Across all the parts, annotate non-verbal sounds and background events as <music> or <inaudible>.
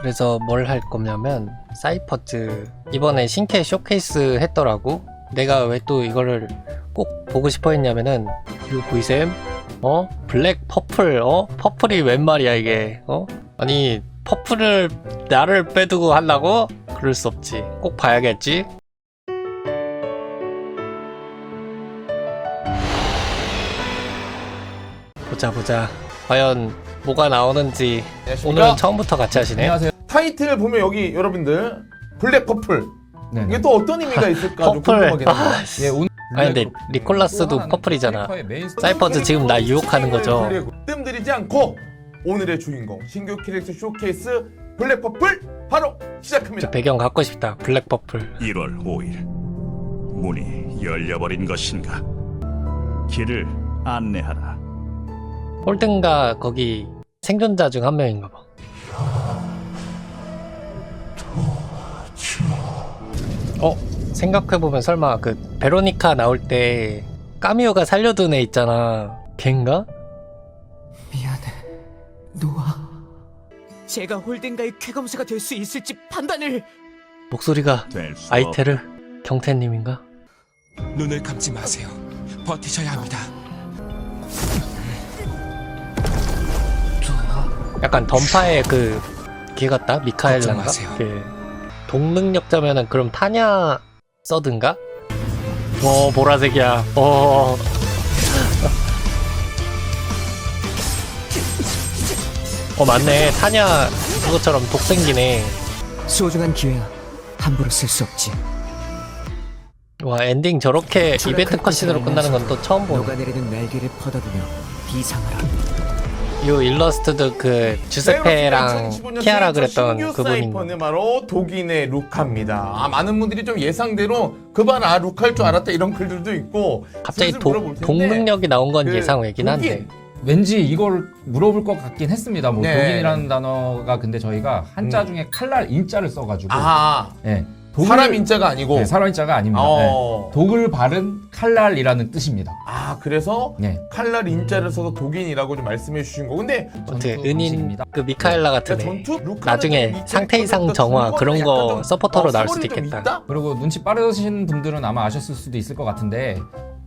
그래서 뭘 할 거냐면 사이퍼즈 이번에 신캐 쇼케이스 했더라고. 내가 왜 또 이거를 꼭 보고 싶어 했냐면은 이거 보이셈? 어? 블랙 퍼플 어? 퍼플이 웬 말이야 이게 어? 아니 퍼플을 나를 빼두고 하려고? 그럴 수 없지. 꼭 봐야겠지. 보자 보자. 과연 뭐가 나오는지 오늘은 처음부터 같이 하시네. 안녕하세요. 타이틀 보면 여기 여러분들 블랙 퍼플 네. 이게 또 어떤 의미가 <laughs> 있을까 좀 퍼플. 궁금하긴. 아, 씨. 예, 오늘 아니, 근데. 리콜라스도 퍼플이잖아. 사이퍼즈 지금 나 유혹하는 거죠. 뜸들이지 않고 오늘의 주인공 신규 캐릭터 쇼케이스 블랙 퍼플 바로 시작합니다. 저 배경 갖고 싶다. 블랙 퍼플. 1월 5일 문이 열려버린 것인가 길을 안내하라 홀든가 거기 생존자 중 한 명인가 봐. 어? 생각해보면 설마 그 베로니카 나올 때 까미오가 살려둔 애 있잖아. 걔인가? 미안해, 노아. 제가 홀든가의 쾌검사가 될 수 있을지 판단을 목소리가 아이테르 경태님인가? 눈을 감지 마세요. 버티셔야 합니다. 약간 던파의 그, 걔 같다? 미카엘란가? 걱정. 그, 동능력자면은 그럼 타냐 서든가? 어, 보라색이야. 어. 어, 맞네. 타냐 그것처럼 독 생기네. 소중한 기회야. 함부로 쓸 수 없지. 와, 엔딩 저렇게 이벤트 컷신으로 끝나는 건 또 처음 보네. 녹아내리는 날개를 퍼다두며 비상하라. 이 일러스트도 그 주세페랑 키아라 그랬던 그분인 바로 독인의 루카입니다. 아, 많은 분들이 좀 예상대로 그반 아 루카일 줄 알았다 이런 글들도 있고 갑자기 도, 동능력이 나온 건 그 예상 외긴 한데. 왠지 이걸 물어볼 것 같긴 했습니다. 뭐 네. 독인이라는 단어가 근데 저희가 한자 음. 중에 칼날 인자를 써가지고 아 예, 독을- 사람 인자가 아니고 네, 사람 인자가 아닙니다. 어. 네. 독을 바른 칼날이라는 뜻입니다. 아 그래서 네. 칼날 인자를 써서 독인이라고 좀 말씀해 주신 거. 근데 어떻게 전투 은인 방식입니다. 그 미카엘라 같은 애. 전투 루카는 나중에 좀 상태 이상 정화 그런 거 약간 좀, 서포터로 어, 나올 수도 스토리 좀 있겠다. 있다? 그리고 눈치 빠르신 분들은 아마 아셨을 수도 있을 것 같은데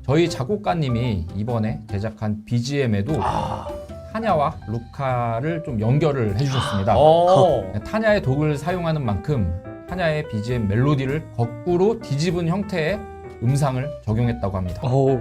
저희 작곡가님이 이번에 제작한 BGM에도 아, 타냐와 루카를 좀 연결을 해주셨습니다. 어. 타냐의 독을 사용하는 만큼 타냐의 BGM 멜로디를 거꾸로 뒤집은 형태의 음상을 적용했다고 합니다. 오.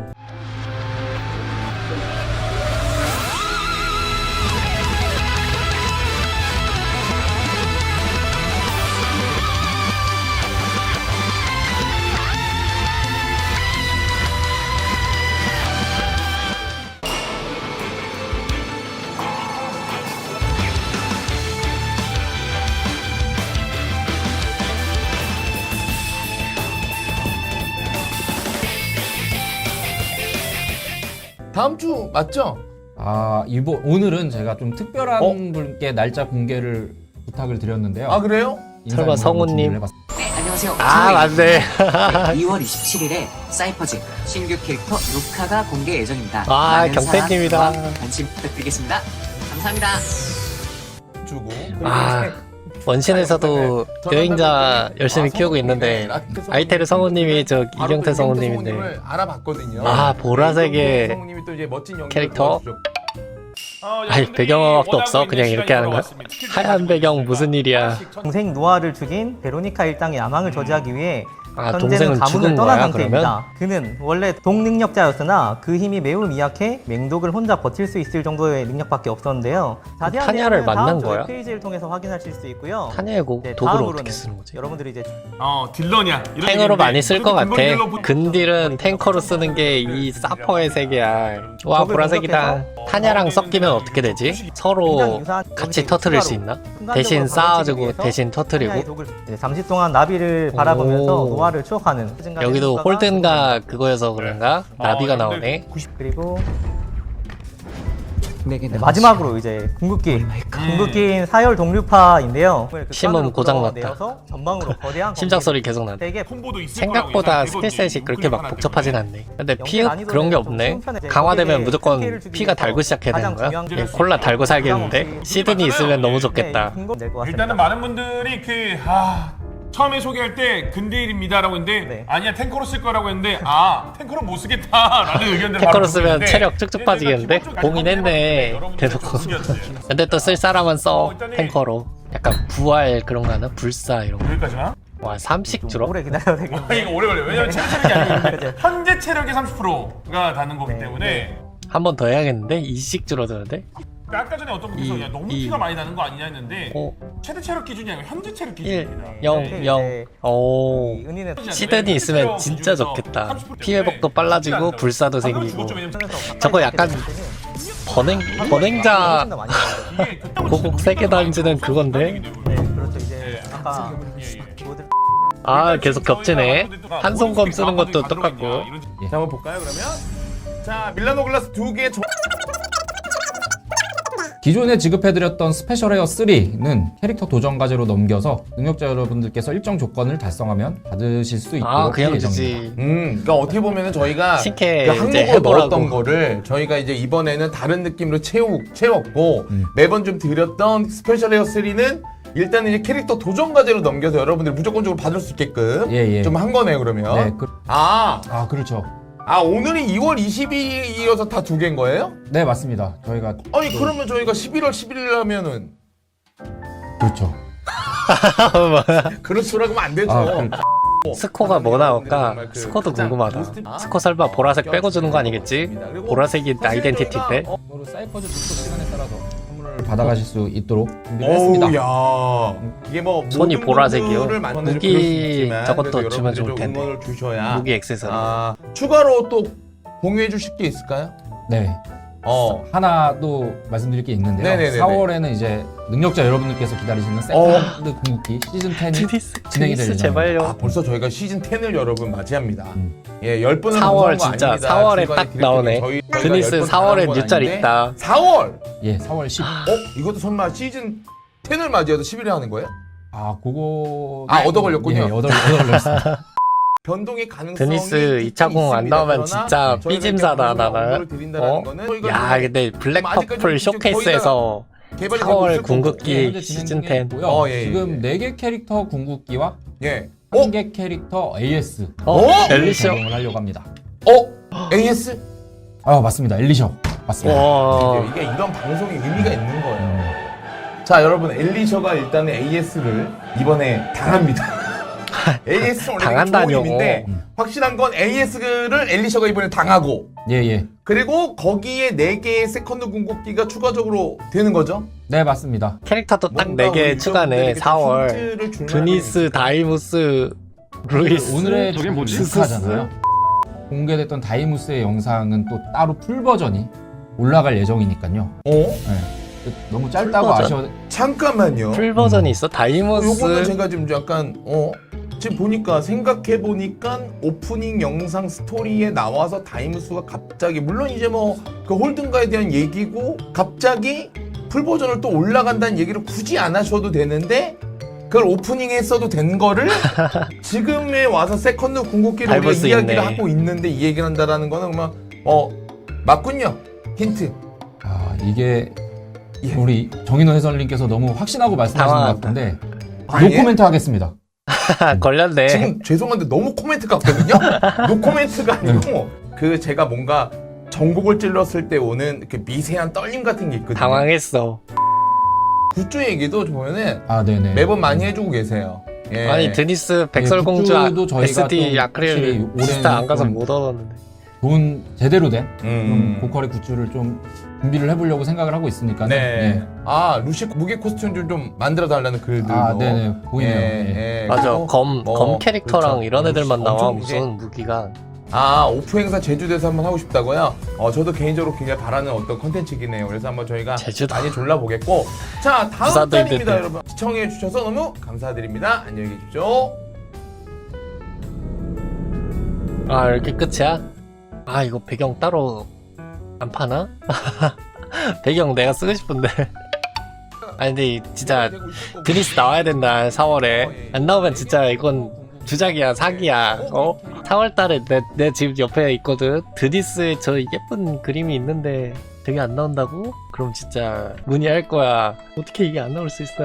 다음 주 맞죠? 아 이번 오늘은 제가 좀 특별한 어? 분께 날짜 공개를 부탁을 드렸는데요. 아 그래요? 인사 설마 인사 한번 성우님? 준비를 해봤습니다. 네, 안녕하세요. 아. 맞네. 2월 27일에 사이퍼즈 신규 캐릭터 루카가 공개 예정입니다. 아, 많은. 사랑과 관심 부탁드리겠습니다. 감사합니다. 주고 아, 원신에서도 여행자 열심히 키우고 있는데 아이테르 성우님이 저 이경태 성우님인데. 알아봤거든요. 아, 보라색의 성우님이 또 이제 멋진 연기 캐릭터? 아이 배경음악도 없어? 그냥 이렇게 하는 거야? 하얀 배경 무슨 일이야? 동생 노아를 죽인 베로니카 일당의 야망을 저지하기 위해 아 현재는 동생은 가문을 죽은 떠난 거야 상태입니다. 그러면 그는 원래 동능력자였으나 그 힘이 매우 미약해 맹독을 혼자 버틸 수 있을 정도의 능력밖에 없었는데요. 자세한 타냐를 만난 거야? 페이지를 통해서 확인하실 수 있고요. 타냐의 고, 네, 다음으로는 어떻게 쓰는 거지 여러분들이 이제 어 딜러냐? 이런 탱으로 많이 쓸 것 같아 근딜은 탱커로 쓰는 게 이 사퍼의 세계야 와 보라색이다 타냐랑 섞이면 어떻게 되지? 서로 같이 여기서 터트릴 수 있나? 대신 쌓아주고 대신 터트리고 잠시 동안 나비를 바라보면서 오. 노아를 추억하는 여기도 효과가 홀든가 그거여서 그런가? 나비가 어, 나오네 그리고 내게 네, 마지막으로 이제 궁극기 궁극기인 사열 동류파인데요. 그 심음 칸으로 고장났다. 전방으로 거대한 <laughs> 심장 소리 계속 콤보도 있을 생각보다 거라고 스킬 셋이 그렇게 막 복잡하진 않네. 근데 피 그런 게 없네. 강화되면 무조건 피가 달고 시작해야 되는 거야? 예, 게 콜라 달고 살겠는데? 부담 없이 시드니 있으면 너무 네, 좋겠다. 같습니다. 일단은 많은 분들이 그 아, 처음에 소개할 때 근데일입니다라고 했는데 네. 아니야 탱커로 쓸 거라고 했는데 아 <laughs> 탱커로 못 쓰겠다라는 의견들 탱커로 쓰면 체력 쭉쭉 빠지겠는데? 공인했네. 대놓고. <laughs> 근데 또 쓸 사람은 써. 탱커로. 약간 부활 그런 거 하나? 불사 이런 거. 여기까지만. 와, 3씩 줄어? 오래 기다려야 아, 되겠는데. 이거 오래 걸려. 왜냐면 체력 체력이 아니고 <laughs> 현재 체력의 30%가 닿는 거기 네, 때문에 한 번 더 해야겠는데? 2씩 줄어드는데? 아까 전에 어떤 분께서 이- 야 너무 이- 피가 많이 나는 거 아니냐 했는데 5, 최대 체력 기준이 아니고 현재 체력 1, 기준입니다. 0, 네, 0. 이제 오. 이 은인의 시드니 있으면 진짜 좋겠다. 피해복도 빨라지고 불사도 생기고. 저거 약간 번행, 번행자 고국 세계 던지는 그건데? 네, 그렇죠. 이제 아까 모든 아, 계속 겹치네. 한손검 쓰는 것도 똑같고. 자 한번 볼까요 그러면? 자 밀라노 글라스 두개 기존에 지급해드렸던 스페셜 에어 3는 캐릭터 도전 과제로 넘겨서 능력자 여러분들께서 일정 조건을 달성하면 받으실 수 있도록 아, 그냥 예정입니다. 주지. 음, 그러니까 어떻게 보면은 저희가 <laughs> 신캐 그 이제 한국어 해보라고. 넣었던 거를 저희가 이제 이번에는 다른 느낌으로 채우, 채웠고 음. 매번 좀 드렸던 스페셜 에어 3는 일단 이제 캐릭터 도전 과제로 넘겨서 여러분들이 무조건적으로 받을 수 있게끔 예, 예. 좀 한 거네요 그러면. 네, 그, 아, 아 그렇죠. 아 오늘이 2월 22일이어서 다 두 개인 거예요? 네 맞습니다. 저희가 아니 그러면 저희가 11월 11일 하면은 그렇죠. <laughs> 그렇죠라고 하면 안 되죠. 아, 그- 스코가 뭐 나올까? 그 스코도 궁금하다. 스코 설마 보라색 빼고 주는 거 아니겠지? 그리고 보라색이 아이덴티티인데? 저희가- 어, 사이퍼즈 시간에 따라서 선물을 받아가실 수 있도록 준비를 했습니다. 어우, 야. 이게 뭐 손이 모든 보라색이요? 분들을 만나서 무기 그럴 수 있지만 저것도 그래도 주면 좋을 여러분들이 좀 텐데. 응원을 주셔야 무기 액세서리. 아, 추가로 또 공유해 주실 게 있을까요? 네. 어. 하나 또 말씀드릴 게 있는데요. 네네네네. 4월에는 이제 능력자 여러분들께서 기다리시는 세컨드 궁극기 시즌 10이 드니스, 진행이 될 드니스 제발요. 아, 벌써 저희가 시즌 10을 여러분 맞이합니다. 음. 예, 10분은 4월 진짜 4월에 딱 나오네. 드니스 4월에 뉴짤 있다. 4월. 예, 4월 10. 어, 이것도 설마 시즌 10을 맞이해도 10일에 하는 거예요? 아, 그거 아, 얻어 걸렸군요. 예, 얻어, 얻어 걸렸습니다. <laughs> 변동의 가능성이 드니스 있긴 2차 공 안 있습니다. 나오면 그러나 진짜 저희가 삐짐사다 나는. 드린다는 어? 거는 저희가 야, 근데 블랙 아직까지 퍼플 지금 쇼케이스에서 개발이 4월 되고 있을 거고. 궁극기 예, 현재 진행 시즌 중에 10. 있고요. 어, 예, 예, 지금 4개 캐릭터 궁극기와 예. 어? 한 개 캐릭터 AS 어? 어? 엘리셔. 적용을 하려고 합니다. 어? AS? 아, 맞습니다. 엘리셔. 맞습니다. 와. 이게 이런 방송이 의미가 있는 거예요. 음, 자, 여러분 엘리셔가 일단 AS를 이번에 당합니다. <laughs> AS 원래 당한다뇨. 좋은 힘인데 확실한 건 AS를 엘리셔가 이번에 당하고 예, 예. 그리고 거기에 4개의 세컨드 궁극기가 추가적으로 되는 거죠. 네, 맞습니다. 캐릭터도 딱 뭔가 4개 우리 추가네. 유저분들에게 좀 4월. 힌트를 줄 드니스, 만한 다이무스, 루이스. 오늘의 저게 뭐지? 스스잖아요. 공개됐던 다이무스의 영상은 또 따로 풀 버전이 올라갈 예정이니까요. 어? 그 너무 짧다고 풀 버전? 아쉬워. 잠깐만요. 풀 버전이 있어? 요거는 다이무스. 제가 지금 약간 어 지금 보니까 생각해 보니까 오프닝 영상 스토리에 나와서 다이무스가 갑자기 물론 이제 뭐 그 홀든가에 대한 얘기고 갑자기 풀 버전을 또 올라간다는 얘기를 굳이 안 하셔도 되는데 그걸 오프닝에 써도 된 거를 <laughs> 지금에 와서 세컨드 궁극기를 우리가 이야기를 있네. 하고 있는데 이 얘기를 한다라는 거는 그러면 어 맞군요 힌트 아 이게 예. 우리 정인호 해설님께서 너무 확신하고 말씀하시는 것 당황하다. 같은데 아, 예? 노코멘트 하겠습니다. <laughs> 걸렸네. 지금 죄송한데 너무 코멘트 같거든요. 노 코멘트가 아니고 그 제가 뭔가 전곡을 찔렀을 때 오는 그 미세한 떨림 같은 게 있거든요. 당황했어. 굿즈 얘기도 보면은 아 네네. 매번 많이 해주고 계세요. 예. 아니 드니스 백설공주 아, 굿즈도 저희가 SD 좀 아크릴 확실히 올해는 안 가서 좀 못 얻었는데. 좋은 제대로 된 음. 좀 고퀄의 굿즈를 좀 준비를 해보려고 생각을 하고 있으니까. 네. 아 루시 무게 코스튬 좀, 좀 만들어 달라는 글들도. 아 네네 보이네요. 예. 예, 예. 맞아. 그리고 검, 뭐, 검 캐릭터랑 그렇죠. 이런 애들만 나와. 엄청 이제 무슨 무기가. 아 오프 행사 제주도에서 한번 하고 싶다고요? 어 저도 개인적으로 굉장히 바라는 어떤 컨텐츠긴 해요. 그래서 한번 저희가 제주도. 많이 졸라보겠고 자 다음 부산도 달입니다 있는데. 여러분 시청해 주셔서 너무 감사드립니다. 안녕히 계십시오. 아 이렇게 끝이야? 아 이거 배경 따로 안 파나? <laughs> 배경 내가 쓰고 싶은데. <laughs> 아니 근데 진짜 드니스 나와야 된다 4월에. 안 나오면 진짜 이건 주작이야 사기야. 어? 4월달에 내, 내 지금 옆에 있거든. 드니스의 저 예쁜 그림이 있는데 되게 안 나온다고? 그럼 진짜 문의할 거야. 어떻게 이게 안 나올 수 있어?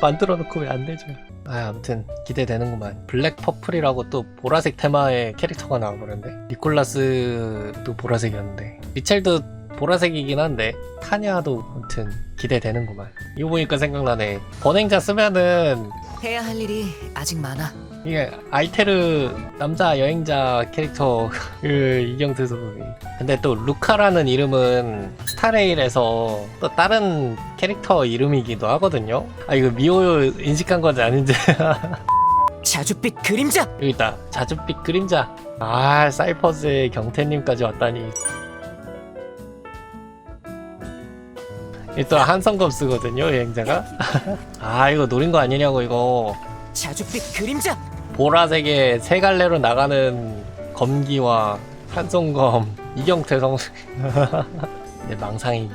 만들어 놓고 왜안 내줘 아 아무튼 기대되는구만. 블랙 퍼플이라고 또 보라색 테마의 캐릭터가 나와버렸네 니콜라스도 보라색이었는데 미첼도 보라색이긴 한데 타냐도 아무튼 기대되는구만. 이거 보니까 생각나네. 번행자 쓰면은 해야 할 일이 아직 많아. 이게 아이테르 남자 여행자 캐릭터를 <laughs> 이경태서 근데 또 루카라는 이름은 스타레일에서 또 다른 캐릭터 이름이기도 하거든요. 아 이거 미호 인식한 건지 아닌지. <laughs> 자줏빛 그림자. 여기 있다. 자줏빛 그림자. 아 사이퍼즈의 경태님까지 왔다니 이또 한성검 쓰거든요 여행자가. 아 이거 노린 거 아니냐고 이거. 자줏빛 그림자. 보라색의 세 갈래로 나가는 검기와 한송검 이경태 성수 내 망상이